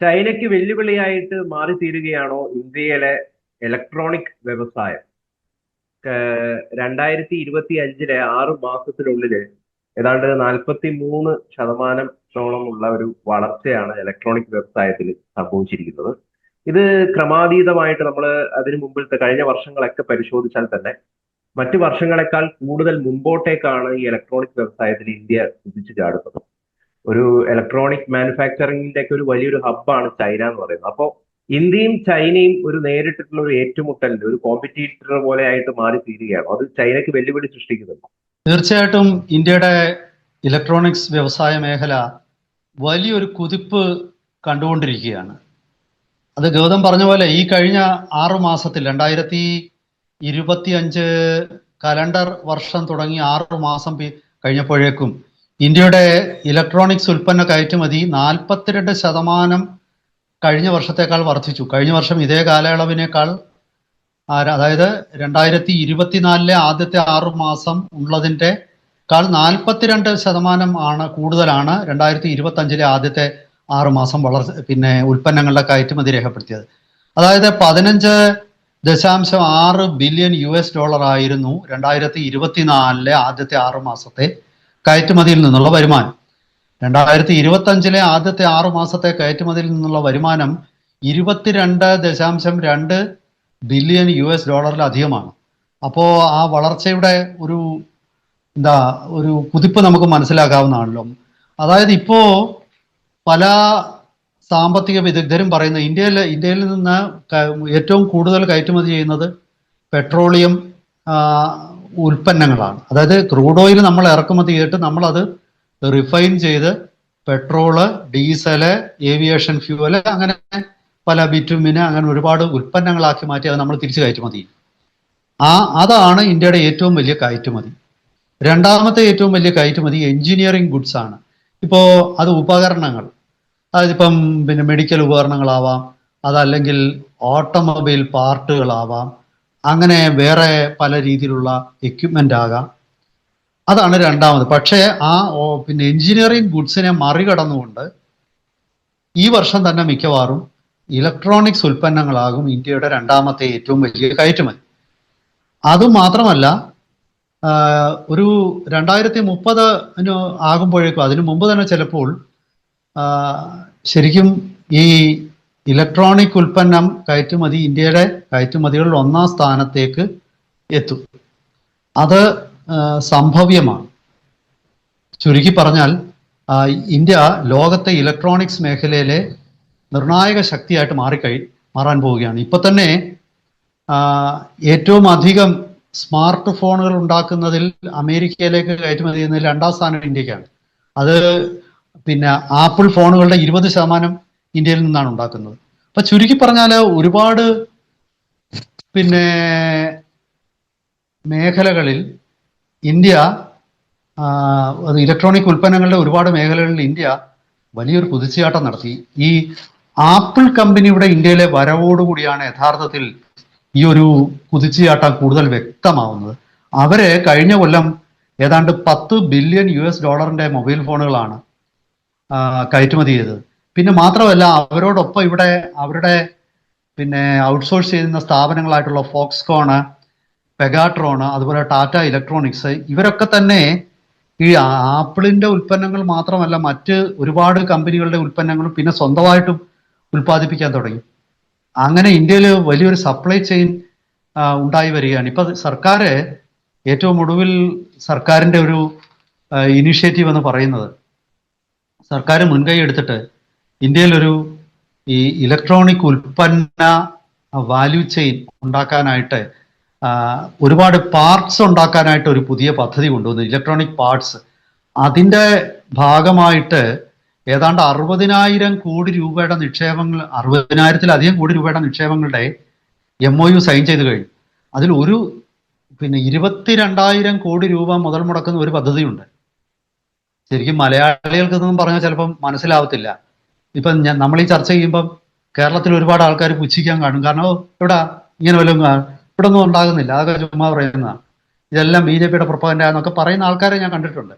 ചൈനയ്ക്ക് വെല്ലുവിളിയായിട്ട് മാറി തീരുകയാണോ ഇന്ത്യയിലെ ഇലക്ട്രോണിക് വ്യവസായം? രണ്ടായിരത്തി ഇരുപത്തി അഞ്ചിലെ ആറ് മാസത്തിനുള്ളിൽ ഏതാണ്ട് നാൽപ്പത്തി മൂന്ന് ശതമാനത്തോളം ഉള്ള ഒരു വളർച്ചയാണ് ഇലക്ട്രോണിക് വ്യവസായത്തിൽ സംഭവിച്ചിരിക്കുന്നത്. ഇത് ക്രമാതീതമായിട്ട് നമ്മൾ അതിനു മുമ്പിലത്തെ കഴിഞ്ഞ വർഷങ്ങളൊക്കെ പരിശോധിച്ചാൽ തന്നെ മറ്റു വർഷങ്ങളെക്കാൾ കൂടുതൽ മുമ്പോട്ടേക്കാണ് ഈ ഇലക്ട്രോണിക് വ്യവസായത്തിൽ ഇന്ത്യ കുതിച്ചു ചാടുന്നത്. ഒരു ഇലക്ട്രോണിക് മാനുഫാക്ചറിംഗിന്റെ ഒക്കെ ഒരു വലിയൊരു ഹബ്ബാണ് ചൈന എന്ന് പറയുന്നത്. അപ്പോൾ ഇന്ത്യയും ചൈനയും ഒരു നേരിട്ടിട്ടുള്ള ഒരു ഏറ്റുമുട്ടലിന്റെ ഒരു കോമ്പറ്റീറ്റർ പോലെ ആയിട്ട് മാറി തീരുകയാണ്. അത് ചൈനയ്ക്ക് വെല്ലുവിളി സൃഷ്ടിക്കുന്നുണ്ട്. തീർച്ചയായിട്ടും ഇന്ത്യയുടെ ഇലക്ട്രോണിക്സ് വ്യവസായ മേഖല വലിയൊരു കുതിപ്പ് കണ്ടുകൊണ്ടിരിക്കുകയാണ്. അത് ഗൗതം പറഞ്ഞ പോലെ ഈ കഴിഞ്ഞ ആറു മാസത്തിൽ രണ്ടായിരത്തി ഇരുപത്തി അഞ്ച് കലണ്ടർ വർഷം തുടങ്ങി ആറു മാസം കഴിഞ്ഞപ്പോഴേക്കും ഇന്ത്യയുടെ ഇലക്ട്രോണിക്സ് ഉൽപ്പന്ന കയറ്റുമതി നാൽപ്പത്തിരണ്ട് ശതമാനം കഴിഞ്ഞ വർഷത്തേക്കാൾ വർദ്ധിച്ചു. കഴിഞ്ഞ വർഷം ഇതേ കാലയളവിനേക്കാൾ അതായത് രണ്ടായിരത്തി ഇരുപത്തിനാലിലെ ആദ്യത്തെ ആറു മാസം ഉള്ളതിന്റെ കാൾ നാൽപ്പത്തിരണ്ട് ശതമാനം ആണ് കൂടുതലാണ് രണ്ടായിരത്തി ഇരുപത്തി അഞ്ചിലെ ആദ്യത്തെ ആറു മാസം വളർ പിന്നെ ഉൽപ്പന്നങ്ങളുടെ കയറ്റുമതി രേഖപ്പെടുത്തിയത്. അതായത് പതിനഞ്ച് ദശാംശം ആറ് ബില്യൺ യു എസ് ഡോളർ ആയിരുന്നു രണ്ടായിരത്തി ഇരുപത്തിനാലിലെ ആദ്യത്തെ ആറു മാസത്തെ കയറ്റുമതിയിൽ നിന്നുള്ള വരുമാനം. രണ്ടായിരത്തി ഇരുപത്തി അഞ്ചിലെ ആദ്യത്തെ ആറു മാസത്തെ കയറ്റുമതിയിൽ നിന്നുള്ള വരുമാനം ഇരുപത്തിരണ്ട് ദശാംശം രണ്ട് ബില്യൺ യു എസ് ഡോളറിലധികമാണ് അപ്പോൾ ആ വളർച്ചയുടെ ഒരു എന്താ ഒരു കുതിപ്പ് നമുക്ക് മനസ്സിലാക്കാവുന്നതാണല്ലോ. അതായത് ഇപ്പോ പല സാമ്പത്തിക വിദഗ്ധരും പറയുന്ന ഇന്ത്യയിൽ ഇന്ത്യയിൽ നിന്ന് ഏറ്റവും കൂടുതൽ കയറ്റുമതി ചെയ്യുന്നത് പെട്രോളിയം ഉൽപ്പന്നങ്ങളാണ്. അതായത് ക്രൂഡ് ഓയിൽ നമ്മൾ ഇറക്കുമതി ചെയ്തിട്ട് നമ്മളത് റിഫൈൻ ചെയ്ത് പെട്രോൾ ഡീസൽ ഏവിയേഷൻ ഫ്യൂവൽ അങ്ങനെ പല ബിറ്റുമിന് അങ്ങനെ ഒരുപാട് ഉൽപ്പന്നങ്ങളാക്കി മാറ്റി അത് നമ്മൾ തിരിച്ചു കയറ്റുമതി. ആ അതാണ് ഇന്ത്യയുടെ ഏറ്റവും വലിയ കയറ്റുമതി. രണ്ടാമത്തെ ഏറ്റവും വലിയ കയറ്റുമതി എഞ്ചിനീയറിംഗ് ഗുഡ്സ് ആണ്. ഇപ്പോൾ അത് ഉപകരണങ്ങൾ. അതിപ്പം പിന്നെ മെഡിക്കൽ ഉപകരണങ്ങളാവാം അതല്ലെങ്കിൽ ഓട്ടോമൊബൈൽ പാർട്ടുകളാവാം അങ്ങനെ വേറെ പല രീതിയിലുള്ള എക്യുപ്മെന്റ് ആകാം. അതാണ് രണ്ടാമത്. പക്ഷേ ആ പിന്നെ എഞ്ചിനീയറിംഗ് ഗുഡ്സിനെ മറികടന്നുകൊണ്ട് ഈ വർഷം തന്നെ മിക്കവാറും ഇലക്ട്രോണിക്സ് ഉൽപ്പന്നങ്ങളാകും ഇന്ത്യയുടെ രണ്ടാമത്തെ ഏറ്റവും വലിയ കയറ്റുമതി. അതുമാത്രമല്ല മാത്രമല്ല ഒരു രണ്ടായിരത്തി മുപ്പത് ആകുമ്പോഴേക്കും അതിനു മുമ്പ് തന്നെ ചിലപ്പോൾ ശരിക്കും ഈ ഇലക്ട്രോണിക് ഉൽപ്പന്നം കയറ്റുമതി ഇന്ത്യയുടെ കയറ്റുമതികളിൽ ഒന്നാം സ്ഥാനത്തേക്ക് എത്തും. അത് സംഭവ്യമാണ്. ചുരുക്കി പറഞ്ഞാൽ ഇന്ത്യ ലോകത്തെ ഇലക്ട്രോണിക്സ് മേഖലയിലെ നിർണായക ശക്തിയായിട്ട് മാറിക്കഴി മാറാൻ പോവുകയാണ്. ഇപ്പൊ തന്നെ ഏറ്റവും അധികം സ്മാർട്ട് ഫോണുകൾ ഉണ്ടാക്കുന്നതിൽ അമേരിക്കയിലേക്ക് കയറ്റുമതി ചെയ്യുന്നതിൽ രണ്ടാം സ്ഥാനം ഇന്ത്യക്കാണ്. അത് പിന്നെ ആപ്പിൾ ഫോണുകളുടെ ഇരുപത് ശതമാനം ഇന്ത്യയിൽ നിന്നാണ് ഉണ്ടാക്കുന്നത്. അപ്പൊ ചുരുക്കി പറഞ്ഞാൽ ഒരുപാട് പിന്നെ മേഖലകളിൽ ഇന്ത്യ ഇലക്ട്രോണിക് ഉൽപ്പന്നങ്ങളുടെ ഒരുപാട് മേഖലകളിൽ ഇന്ത്യ വലിയൊരു കുതിച്ചുചാട്ടം നടത്തി. ഈ ആപ്പിൾ കമ്പനിയുടെ ഇന്ത്യയിലെ വരവോടുകൂടിയാണ് യഥാർത്ഥത്തിൽ ഈ ഒരു കുതിച്ചുചാട്ടം കൂടുതൽ വ്യക്തമാവുന്നത്. അവർ കഴിഞ്ഞ കൊല്ലം ഏതാണ്ട് പത്ത് ബില്യൺ യു എസ് ഡോളറിന്റെ മൊബൈൽ ഫോണുകളാണ് കയറ്റുമതി ചെയ്തത്. പിന്നെ മാത്രമല്ല അവരോടൊപ്പം ഇവിടെ അവരുടെ പിന്നെ ഔട്ട്സോഴ്സ് ചെയ്യുന്ന സ്ഥാപനങ്ങളായിട്ടുള്ള ഫോക്സ്കോണ് പെഗാട്രോണ് അതുപോലെ ടാറ്റ ഇലക്ട്രോണിക്സ് ഇവരൊക്കെ തന്നെ ഈ ആപ്പിളിന്റെ ഉൽപ്പന്നങ്ങൾ മാത്രമല്ല മറ്റ് ഒരുപാട് കമ്പനികളുടെ ഉൽപ്പന്നങ്ങളും പിന്നെ സ്വന്തമായിട്ടും ഉൽപ്പാദിപ്പിക്കാൻ തുടങ്ങി. അങ്ങനെ ഇന്ത്യയിൽ വലിയൊരു സപ്ലൈ ചെയിൻ ഉണ്ടായി വരികയാണ്. ഇപ്പൊ സർക്കാർ ഏറ്റവും ഒടുവിൽ സർക്കാരിന്റെ ഒരു ഇനിഷ്യേറ്റീവ് എന്ന് പറയുന്നത്. സർക്കാർ മുൻകൈ എടുത്തിട്ട് ഇന്ത്യയിലൊരു ഈ ഇലക്ട്രോണിക് ഉൽപ്പന്ന വാല്യൂ ചെയിൻ ഉണ്ടാക്കാനായിട്ട് ഒരുപാട് പാർട്സ് ഉണ്ടാക്കാനായിട്ട് ഒരു പുതിയ പദ്ധതി കൊണ്ടുവന്നു. ഇലക്ട്രോണിക് പാർട്സ് അതിന്റെ ഭാഗമായിട്ട് ഏതാണ്ട് അറുപതിനായിരം കോടി രൂപയുടെ നിക്ഷേപങ്ങൾ അറുപതിനായിരത്തിലധികം കോടി രൂപയുടെ നിക്ഷേപങ്ങളുടെ എം ഒ യു സൈൻ ചെയ്ത് കഴിഞ്ഞു. അതിൽ ഒരു പിന്നെ ഇരുപത്തിരണ്ടായിരം കോടി രൂപ മുതൽ മുടക്കുന്ന ഒരു പദ്ധതിയുണ്ട്. ശരിക്കും മലയാളികൾക്ക് ഇതൊന്നും പറഞ്ഞാൽ ചിലപ്പം മനസ്സിലാവത്തില്ല. ഇപ്പം ഞാൻ നമ്മൾ ഈ ചർച്ച ചെയ്യുമ്പം കേരളത്തിൽ ഒരുപാട് ആൾക്കാർ പുച്ഛിക്കാൻ കാണും. കാരണം "ഓ, ഇവിടെ ഇങ്ങനെ വല്ലതും ഇവിടെ ഒന്നും ഉണ്ടാകുന്നില്ല. അതൊക്കെ ചുമ്മാ പറയുന്നതാണ് ഇതെല്ലാം ബി ജെ പിയുടെ പ്രൊപ്പഗൻഡ എന്നൊക്കെ പറയുന്ന ആൾക്കാരെ ഞാൻ കണ്ടിട്ടുണ്ട്.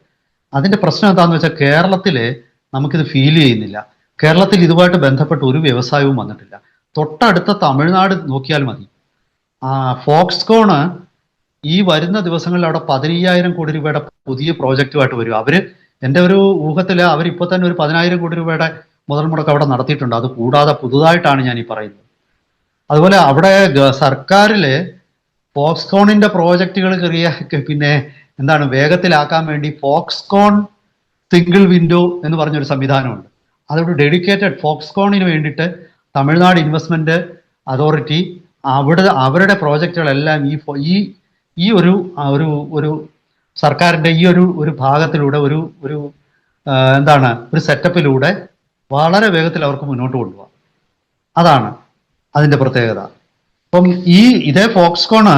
അതിന്റെ പ്രശ്നം എന്താണെന്ന് വെച്ചാൽ കേരളത്തിൽ നമുക്കിത് ഫീൽ ചെയ്യുന്നില്ല. കേരളത്തിൽ ഇതുമായിട്ട് ബന്ധപ്പെട്ട് ഒരു വ്യവസായവും വന്നിട്ടില്ല. തൊട്ടടുത്ത തമിഴ്നാട് നോക്കിയാൽ മതി. ആ ഫോക്സ്കോണ് ഈ വരുന്ന ദിവസങ്ങളിൽ അവിടെ പതിനയ്യായിരം കോടി രൂപയുടെ പുതിയ പ്രോജക്റ്റുമായിട്ട് വരും. അവർ എന്റെ ഒരു ഊഹത്തിൽ അവരിപ്പോൾ തന്നെ ഒരു പതിനായിരം കോടി രൂപയുടെ മുതൽ മുടക്ക് അവിടെ നടത്തിയിട്ടുണ്ട്. അത് കൂടാതെ പുതുതായിട്ടാണ് ഞാൻ ഈ പറയുന്നത്. അതുപോലെ അവിടെ സർക്കാരിൽ ഫോക്സ്കോണിന്റെ പ്രോജക്റ്റുകൾ കയറിയ പിന്നെ എന്താണ് വേഗത്തിലാക്കാൻ വേണ്ടി ഫോക്സ്കോൺ സിംഗിൾ വിൻഡോ എന്ന് പറഞ്ഞൊരു സംവിധാനമുണ്ട്. അതൊരു ഡെഡിക്കേറ്റഡ് ഫോക്സ്കോണിന് വേണ്ടിയിട്ട് തമിഴ്നാട് ഇൻവെസ്റ്റ്മെന്റ് അതോറിറ്റി അവിടെ അവരുടെ പ്രോജക്റ്റുകളെല്ലാം ഈ ഈ ഈ ഒരു ഒരു ഒരു സർക്കാരിന്റെ ഈ ഒരു ഒരു ഭാഗത്തിലൂടെ ഒരു ഒരു എന്താണ് ഒരു സെറ്റപ്പിലൂടെ വളരെ വേഗത്തിൽ അവർക്ക് മുന്നോട്ട് കൊണ്ടുപോകാം. അതാണ് അതിന്റെ പ്രത്യേകത. അപ്പം ഈ ഇതേ ഫോക്സ്കോണ്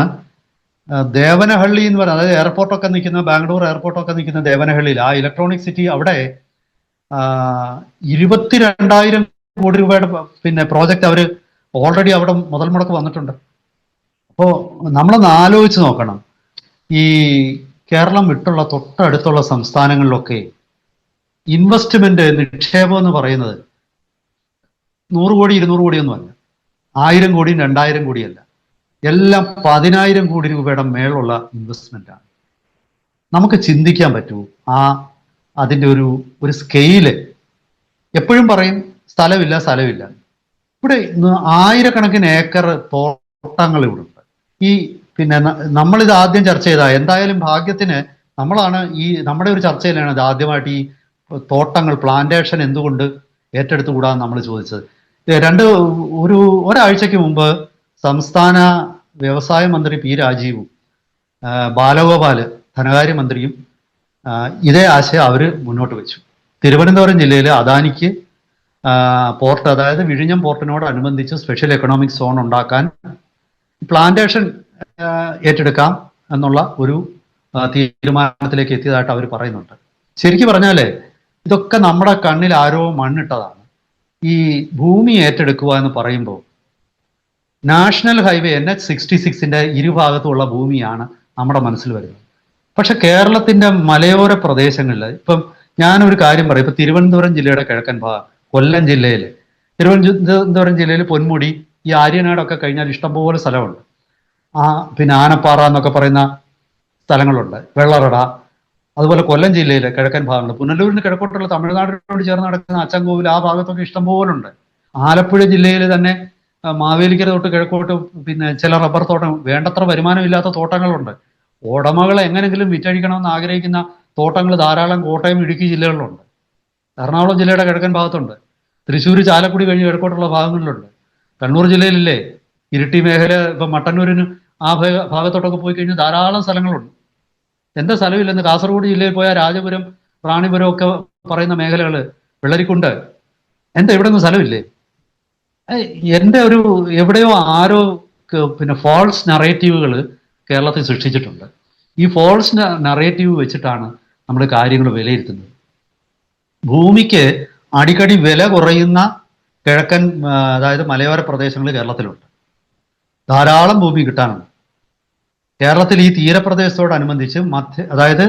ദേവനഹള്ളി എന്ന് പറയുന്നത് അതായത് എയർപോർട്ടൊക്കെ നിൽക്കുന്ന ബാംഗ്ലൂർ എയർപോർട്ടൊക്കെ നിൽക്കുന്ന ദേവനഹള്ളിയിൽ ആ ഇലക്ട്രോണിക് സിറ്റി അവിടെ ഇരുപത്തിരണ്ടായിരം കോടി രൂപയുടെ പിന്നെ പ്രോജക്റ്റ് അവർ ഓൾറെഡി അവിടെ മുതൽ മുടക്ക് വന്നിട്ടുണ്ട്. അപ്പോൾ നമ്മളൊന്ന് ആലോചിച്ച് നോക്കണം. ഈ കേരളം വിട്ടുള്ള തൊട്ടടുത്തുള്ള സംസ്ഥാനങ്ങളിലൊക്കെ ഇൻവെസ്റ്റ്മെന്റ് നിക്ഷേപം എന്ന് പറയുന്നത് നൂറ് കോടി ഇരുന്നൂറ് കോടിയൊന്നുമല്ല ആയിരം കോടിയും രണ്ടായിരം കോടിയല്ല. എല്ലാം പതിനായിരം കോടി രൂപയുടെ മേലുള്ള ഇൻവെസ്റ്റ്മെന്റ് ആണ്. നമുക്ക് ചിന്തിക്കാൻ പറ്റൂ ആ അതിന്റെ ഒരു ഒരു സ്കെയിൽ എപ്പോഴും പറയും സ്ഥലമില്ല സ്ഥലമില്ല. ഇവിടെ ആയിരക്കണക്കിന് ഏക്കർ തോട്ടങ്ങൾ ഇവിടെ ഉണ്ട് ഈ പിന്നെ നമ്മളിത് ആദ്യം ചർച്ച ചെയ്ത എന്തായാലും ഭാഗ്യത്തിന് നമ്മളാണ് ഈ നമ്മുടെ ഒരു ചർച്ചയിലാണ് ഇത് ആദ്യമായിട്ട് ഈ തോട്ടങ്ങൾ പ്ലാന്റേഷൻ എന്തുകൊണ്ട് ഏറ്റെടുത്തുകൂടാന്ന് നമ്മൾ ചോദിച്ചത്. രണ്ട് ഒരു ഒരാഴ്ചക്ക് മുമ്പ് സംസ്ഥാന വ്യവസായ മന്ത്രി പി രാജീവും ബാലഗോപാൽ ധനകാര്യമന്ത്രിയും ഇതേ ആശയം അവർ മുന്നോട്ട് വെച്ചു. തിരുവനന്തപുരം ജില്ലയിൽ അദാനിക്ക് പോർട്ട് അതായത് വിഴിഞ്ഞം പോർട്ടിനോട് അനുബന്ധിച്ച് സ്പെഷ്യൽ എക്കണോമിക് സോൺ ഉണ്ടാക്കാൻ പ്ലാന്റേഷൻ ഏറ്റെടുക്കാം എന്നുള്ള ഒരു തീരുമാനത്തിലേക്ക് എത്തിയതായിട്ട് അവർ പറയുന്നുണ്ട്. ശരിക്കും പറഞ്ഞാലേ ഇതൊക്കെ നമ്മുടെ കണ്ണിൽ ആരോ മണ്ണിട്ടതാണ്. ഈ ഭൂമി ഏറ്റെടുക്കുക എന്ന് പറയുമ്പോൾ national highway N H sixty സിക്സിന്റെ ഇരുഭാഗത്തുമുള്ള ഭൂമിയാണ് നമ്മുടെ മനസ്സിൽ വരുന്നത്. പക്ഷെ കേരളത്തിന്റെ മലയോര പ്രദേശങ്ങളിൽ ഇപ്പം ഞാനൊരു കാര്യം പറയും ഇപ്പൊ തിരുവനന്തപുരം ജില്ലയുടെ കിഴക്കൻ ഭാഗം കൊല്ലം ജില്ലയിൽ തിരുവനന്തപുരം ജില്ലയിൽ പൊന്മുടി ഈ ആര്യനാടൊക്കെ കഴിഞ്ഞാൽ ഇഷ്ടംപോലെ സ്ഥലമുണ്ട്. ആ പിന്നെ ആനപ്പാറ എന്നൊക്കെ പറയുന്ന സ്ഥലങ്ങളുണ്ട്. വെള്ളറട അതുപോലെ കൊല്ലം ജില്ലയിലെ കിഴക്കൻ ഭാഗങ്ങൾ പുനലൂരിന് കിഴക്കോട്ടുള്ള തമിഴ്നാടിനോട് ചേർന്ന് നടക്കുന്ന അച്ചൻകോവിൽ ആ ഭാഗത്തൊക്കെ ഇഷ്ടംപോലുണ്ട് ആലപ്പുഴ ജില്ലയിൽ തന്നെ മാവേലിക്കര തൊട്ട് കിഴക്കോട്ട് പിന്നെ ചില റബ്ബർ തോട്ടം വേണ്ടത്ര വരുമാനമില്ലാത്ത തോട്ടങ്ങളുണ്ട്. ഉടമകൾ എങ്ങനെങ്കിലും വിറ്റഴിക്കണമെന്ന് ആഗ്രഹിക്കുന്ന തോട്ടങ്ങൾ ധാരാളം കോട്ടയം ഇടുക്കി ജില്ലകളിലുണ്ട്. എറണാകുളം ജില്ലയുടെ കിഴക്കൻ ഭാഗത്തുണ്ട്. തൃശ്ശൂർ ചാലക്കുടി കഴിഞ്ഞ് കിഴക്കോട്ടുള്ള ഭാഗങ്ങളിലുണ്ട്. കണ്ണൂർ ജില്ലയിലില്ലേ ഇരിട്ടി മേഖല ഇപ്പം മട്ടന്നൂരിന് ആ ഭാഗ- ഭാഗത്തോട്ടൊക്കെ പോയി കഴിഞ്ഞാൽ ധാരാളം സ്ഥലങ്ങളുണ്ട്. എന്താ സ്ഥലമില്ലെന്ന് കാസർഗോഡ് ജില്ലയിൽ പോയാൽ രാജപുരം റാണിപുരം ഒക്കെ പറയുന്ന മേഖലകൾ വെള്ളരിക്കുണ്ട് എന്താ ഇവിടെ ഒന്നും സ്ഥലമില്ലേ എന്റെ ഒരു എവിടെയോ ആരോ പിന്നെ ഫോൾസ് നറേറ്റീവുകൾ കേരളത്തിൽ സൃഷ്ടിച്ചിട്ടുണ്ട്. ഈ ഫോൾസ് നറേറ്റീവ് വെച്ചിട്ടാണ് നമ്മൾ കാര്യങ്ങൾ വിലയിരുത്തുന്നത്. ഭൂമിക്ക് അടിക്കടി വില കുറയുന്ന കിഴക്കൻ അതായത് മലയോര പ്രദേശങ്ങൾ കേരളത്തിലുണ്ട്. ധാരാളം ഭൂമി കിട്ടാനുണ്ട്. കേരളത്തിൽ ഈ തീരപ്രദേശത്തോടനുബന്ധിച്ച് മധ്യ അതായത്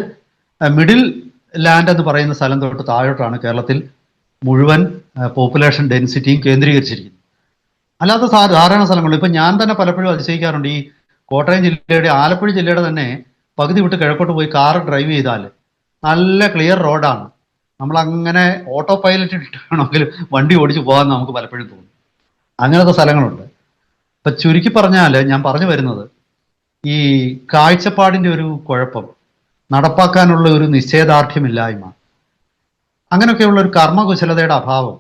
മിഡിൽ ലാൻഡ് എന്ന് പറയുന്ന സ്ഥലം തൊട്ട് താഴോട്ടാണ് കേരളത്തിൽ മുഴുവൻ പോപ്പുലേഷൻ ഡെൻസിറ്റിയും കേന്ദ്രീകരിച്ചിരിക്കുന്നത്. അല്ലാത്ത ധാരാളം സ്ഥലങ്ങളുണ്ട് ഇപ്പൊ ഞാൻ തന്നെ പലപ്പോഴും അതിശയിക്കാറുണ്ട് ഈ കോട്ടയം ജില്ലയുടെ ആലപ്പുഴ ജില്ലയുടെ തന്നെ പകുതി വിട്ട് കിഴക്കോട്ട് പോയി കാർ ഡ്രൈവ് ചെയ്താൽ നല്ല ക്ലിയർ റോഡാണ് നമ്മൾ അങ്ങനെ ഓട്ടോ പൈലറ്റ് ഇട്ടാണെങ്കിൽ വണ്ടി ഓടിച്ചു പോകാൻ നമുക്ക് പലപ്പോഴും തോന്നും. അങ്ങനത്തെ സ്ഥലങ്ങളുണ്ട്. ഇപ്പൊ ചുരുക്കി പറഞ്ഞാൽ ഞാൻ പറഞ്ഞു വരുന്നത് ഈ കാഴ്ചപ്പാടിന്റെ ഒരു കുഴപ്പം നടപ്പാക്കാനുള്ള ഒരു നിശ്ചയദാർഢ്യമില്ലായ്മ. അങ്ങനെയൊക്കെയുള്ള ഒരു കർമ്മകുശലതയുടെ അഭാവം.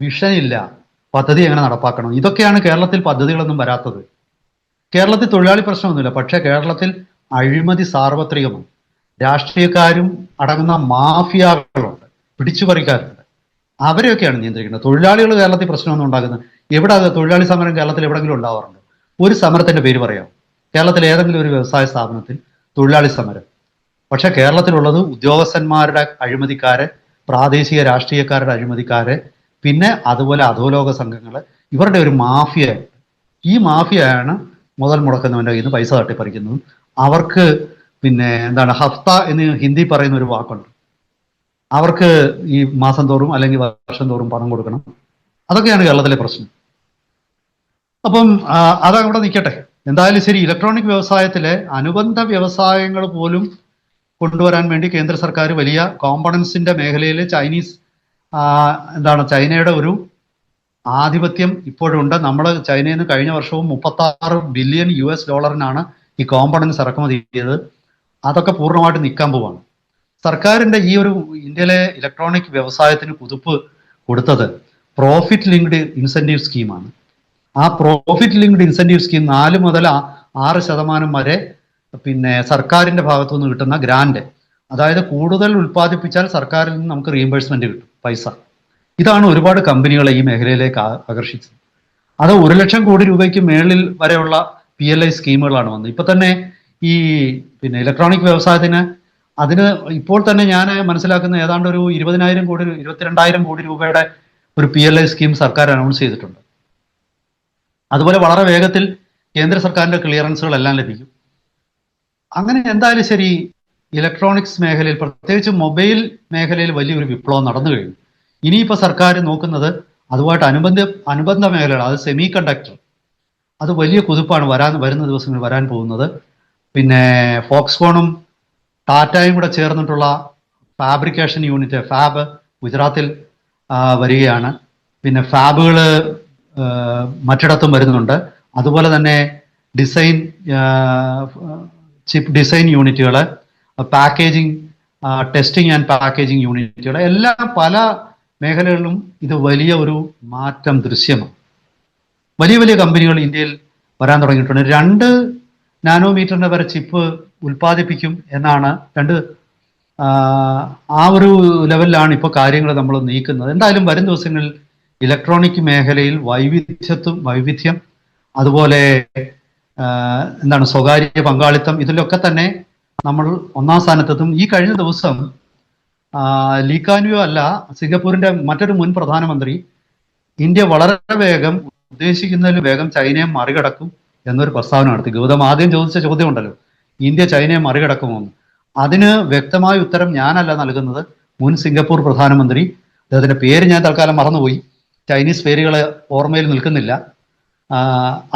വിഷൻ ഇല്ല പദ്ധതി എങ്ങനെ നടപ്പാക്കണം? ഇതൊക്കെയാണ് കേരളത്തിൽ പദ്ധതികളൊന്നും വരാത്തത്. കേരളത്തിൽ തൊഴിലാളി പ്രശ്നമൊന്നുമില്ല പക്ഷേ കേരളത്തിൽ അഴിമതി സാർവത്രികമാണ്. രാഷ്ട്രീയക്കാരും അടങ്ങുന്ന മാഫിയകളുണ്ട് പിടിച്ചുപറിക്കാരുണ്ട്. അവരെയൊക്കെയാണ് നിയന്ത്രിക്കുന്നത്. തൊഴിലാളികൾ കേരളത്തിൽ പ്രശ്നമൊന്നും ഉണ്ടാക്കുന്നത്. എവിടെ തൊഴിലാളി സമരം കേരളത്തിൽ എവിടെങ്കിലും ഉണ്ടാവാറുണ്ട്? ഒരു സമരത്തിന്റെ പേര് പറയാം കേരളത്തിലെ ഏതെങ്കിലും ഒരു വ്യവസായ സ്ഥാപനത്തിൽ തൊഴിലാളി സമരം. പക്ഷെ കേരളത്തിലുള്ളത് ഉദ്യോഗസ്ഥന്മാരുടെ അഴിമതിക്കാരെ പ്രാദേശിക രാഷ്ട്രീയക്കാരുടെ അഴിമതിക്കാരെ പിന്നെ അതുപോലെ അധോലോക സംഘങ്ങൾ ഇവരുടെ ഒരു മാഫിയ. ഈ മാഫിയയാണ് മുതൽ മുടക്കുന്നവന്റെ കയ്യിൽ നിന്ന് പൈസ തട്ടിപ്പറിക്കുന്നതും. അവർക്ക് പിന്നെ എന്താണ് ഹഫ്ത എന്ന് ഹിന്ദി പറയുന്ന ഒരു വാക്കുണ്ട്. അവർക്ക് ഈ മാസം തോറും അല്ലെങ്കിൽ വർഷം തോറും പണം കൊടുക്കണം. അതൊക്കെയാണ് കേരളത്തിലെ പ്രശ്നം. അപ്പം അതവിടെ നിൽക്കട്ടെ. എന്തായാലും ശരി ഇലക്ട്രോണിക് വ്യവസായത്തിലെ അനുബന്ധ വ്യവസായങ്ങൾ പോലും കൊണ്ടുവരാൻ വേണ്ടി കേന്ദ്ര സർക്കാർ വലിയ കോമ്പണൻസിന്റെ മേഖലയിൽ ചൈനീസ് എന്താണ് ചൈനയുടെ ഒരു ആധിപത്യം ഇപ്പോഴുണ്ട്. നമ്മൾ ചൈനയിൽ നിന്ന് കഴിഞ്ഞ വർഷവും മുപ്പത്തി ബില്യൺ യു എസ് ഡോളറിനാണ് ഈ കോമ്പണൻസ് ഇറക്കുമതി ചെയ്തത്. അതൊക്കെ പൂർണമായിട്ട് നിൽക്കാൻ പോവാണ്. സർക്കാരിന്റെ ഈ ഒരു ഇന്ത്യയിലെ ഇലക്ട്രോണിക് വ്യവസായത്തിന് കുതിപ്പ് കൊടുത്തത് പ്രോഫിറ്റ് ലിങ്ക്ഡ് ഇൻസെന്റീവ് സ്കീമാണ് ആ പ്രോഫിറ്റ് ലിങ്ക്ഡ് ഇൻസെന്റീവ് സ്കീം നാല് മുതൽ ആറ് ശതമാനം വരെ പിന്നെ സർക്കാരിന്റെ ഭാഗത്തു നിന്ന് കിട്ടുന്ന ഗ്രാൻഡ് അതായത് കൂടുതൽ ഉൽപ്പാദിപ്പിച്ചാൽ സർക്കാരിൽ നിന്ന് നമുക്ക് റീഇംബേഴ്സ്മെന്റ് കിട്ടും പൈസ. ഇതാണ് ഒരുപാട് കമ്പനികളെ ഈ മേഖലയിലേക്ക് ആകർഷിച്ചത്. അത് ഒരു ലക്ഷം കോടി രൂപയ്ക്ക് മേളിൽ വരെയുള്ള പി എൽ ഐ സ്കീമുകളാണ് വന്നത്. ഇപ്പൊ തന്നെ ഈ പിന്നെ ഇലക്ട്രോണിക് വ്യവസായത്തിന് അതിന് ഇപ്പോൾ തന്നെ ഞാൻ മനസ്സിലാക്കുന്ന ഏതാണ്ട് ഒരു ഇരുപതിനായിരം കോടി ഇരുപത്തിരണ്ടായിരം കോടി രൂപയുടെ ഒരു പി എൽ ഐ സ്കീം സർക്കാർ അനൗൺസ് ചെയ്തിട്ടുണ്ട്. അതുപോലെ വളരെ വേഗത്തിൽ കേന്ദ്ര സർക്കാരിന്റെ ക്ലിയറൻസുകൾ എല്ലാം ലഭിക്കും. അങ്ങനെ എന്തായാലും ശരി ഇലക്ട്രോണിക്സ് മേഖലയിൽ പ്രത്യേകിച്ച് മൊബൈൽ മേഖലയിൽ വലിയൊരു വിപ്ലവം നടന്നു കഴിഞ്ഞു. ഇനിയിപ്പോൾ സർക്കാർ നോക്കുന്നത് അതുമായിട്ട് അനുബന്ധ അനുബന്ധ മേഖലകൾ അത് സെമി കണ്ടക്ടർ അത് വലിയ കുതിപ്പാണ് വരാൻ വരുന്ന ദിവസങ്ങളിൽ വരാൻ പോകുന്നത്. പിന്നെ ഫോക്സ്കോണും ടാറ്റയും കൂടെ ചേർന്നിട്ടുള്ള ഫാബ്രിക്കേഷൻ യൂണിറ്റ് ഫാബ് ഗുജറാത്തിൽ വരികയാണ്. പിന്നെ ഫാബുകൾ മറ്റിടത്തും വരുന്നുണ്ട്. അതുപോലെ തന്നെ ഡിസൈൻ ചിപ്പ് ഡിസൈൻ യൂണിറ്റുകൾ പാക്കേജിങ് ടെസ്റ്റിംഗ് ആൻഡ് പാക്കേജിങ് യൂണിറ്റുകൾ എല്ലാം പല മേഖലകളിലും ഇത് വലിയ ഒരു മാറ്റം ദൃശ്യമാണ്. വലിയ വലിയ കമ്പനികൾ ഇന്ത്യയിൽ വരാൻ തുടങ്ങിയിട്ടുണ്ട്. രണ്ട് നാനോമീറ്ററിന്റെ വരെ ചിപ്പ് ഉൽപ്പാദിപ്പിക്കും എന്നാണ് രണ്ട് ആ ഒരു ലെവലിലാണ് ഇപ്പോൾ കാര്യങ്ങൾ നമ്മൾ നീക്കുന്നത്. എന്തായാലും വരും ദിവസങ്ങളിൽ ഇലക്ട്രോണിക് മേഖലയിൽ വൈവിധ്യത്വം വൈവിധ്യം അതുപോലെ എന്താണ് സ്വകാര്യ പങ്കാളിത്തം ഇതിലൊക്കെ തന്നെ നമ്മൾ ഒന്നാം സ്ഥാനത്തെത്തും. ഈ കഴിഞ്ഞ ദിവസം ലീക്കാൻവ്യൂ അല്ല സിംഗപ്പൂരിന്റെ മറ്റൊരു മുൻ പ്രധാനമന്ത്രി ഇന്ത്യ വളരെ വേഗം ഉദ്ദേശിക്കുന്നതിലും വേഗം ചൈനയെ മറികടക്കും എന്നൊരു പ്രസ്താവന നടത്തി. ഗൗതം ആദ്യം ചോദിച്ച ചോദ്യം ഉണ്ടല്ലോ ഇന്ത്യ ചൈനയെ മറികടക്കുമോ അതിന് വ്യക്തമായ ഉത്തരം ഞാനല്ല നൽകുന്നത്. മുൻ സിംഗപ്പൂർ പ്രധാനമന്ത്രി അദ്ദേഹത്തിന്റെ പേര് ഞാൻ തൽക്കാലം മറന്നുപോയി. ചൈനീസ് പേരുകൾ ഓർമ്മയിൽ നിൽക്കുന്നില്ല.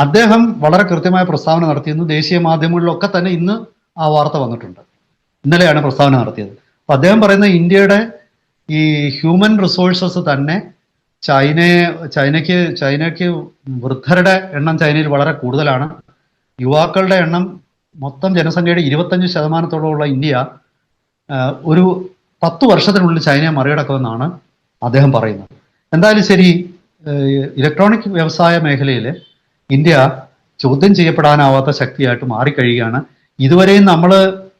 അദ്ദേഹം വളരെ കൃത്യമായ പ്രസ്താവന നടത്തിയിരുന്നു. ദേശീയ മാധ്യമങ്ങളിലൊക്കെ തന്നെ ഇന്ന് ആ വാർത്ത വന്നിട്ടുണ്ട്. ഇന്നലെയാണ് പ്രസ്താവന നടത്തിയത്. അപ്പം അദ്ദേഹം പറയുന്ന ഇന്ത്യയുടെ ഈ ഹ്യൂമൻ റിസോഴ്സസ് തന്നെ ചൈനയെ ചൈനയ്ക്ക് ചൈനയ്ക്ക് വൃദ്ധരുടെ എണ്ണം ചൈനയിൽ വളരെ കൂടുതലാണ്. യുവാക്കളുടെ എണ്ണം മൊത്തം ജനസംഖ്യയുടെ ഇരുപത്തഞ്ച് ശതമാനത്തോളമുള്ള ഇന്ത്യ ഒരു പത്ത് വർഷത്തിനുള്ളിൽ ചൈനയെ മറികടക്കുമെന്നാണ് അദ്ദേഹം പറയുന്നത്. എന്തായാലും ശരി ഇലക്ട്രോണിക് വ്യവസായ മേഖലയിൽ ഇന്ത്യ ചോദ്യം ചെയ്യപ്പെടാനാവാത്ത ശക്തിയായിട്ട് മാറിക്കഴിയുകയാണ്. ഇതുവരെയും നമ്മൾ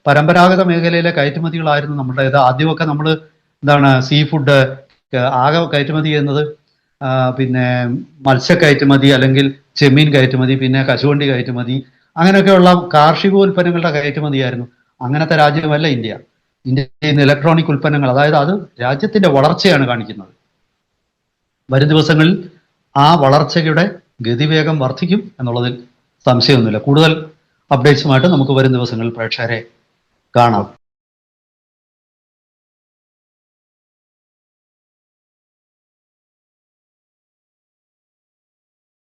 പരമ്പരാഗത മേഖലയിലെ കയറ്റുമതികളായിരുന്നു നമ്മുടേത് ആദ്യമൊക്കെ നമ്മൾ എന്താണ് സീ ഫുഡ് ആകെ കയറ്റുമതി ചെയ്യുന്നത് പിന്നെ മത്സ്യ കയറ്റുമതി അല്ലെങ്കിൽ ചെമ്മീൻ കയറ്റുമതി പിന്നെ കശുവണ്ടി കയറ്റുമതി അങ്ങനെയൊക്കെയുള്ള കാർഷിക ഉൽപ്പന്നങ്ങളുടെ കയറ്റുമതിയായിരുന്നു. അങ്ങനത്തെ രാജ്യമല്ല ഇന്ത്യ. ഇന്ത്യയിൽ നിന്ന് ഇലക്ട്രോണിക് ഉൽപ്പന്നങ്ങൾ അതായത് അത് രാജ്യത്തിന്റെ വളർച്ചയാണ് കാണിക്കുന്നത്. വരും ദിവസങ്ങളിൽ ആ വളർച്ചയുടെ ഗതിവേഗം വർദ്ധിക്കും എന്നുള്ളതിൽ സംശയമൊന്നുമില്ല. കൂടുതൽ അപ്ഡേറ്റ്സുമായിട്ട് നമുക്ക് വരും ദിവസങ്ങളിൽ പ്രേക്ഷകരെ കാണാം.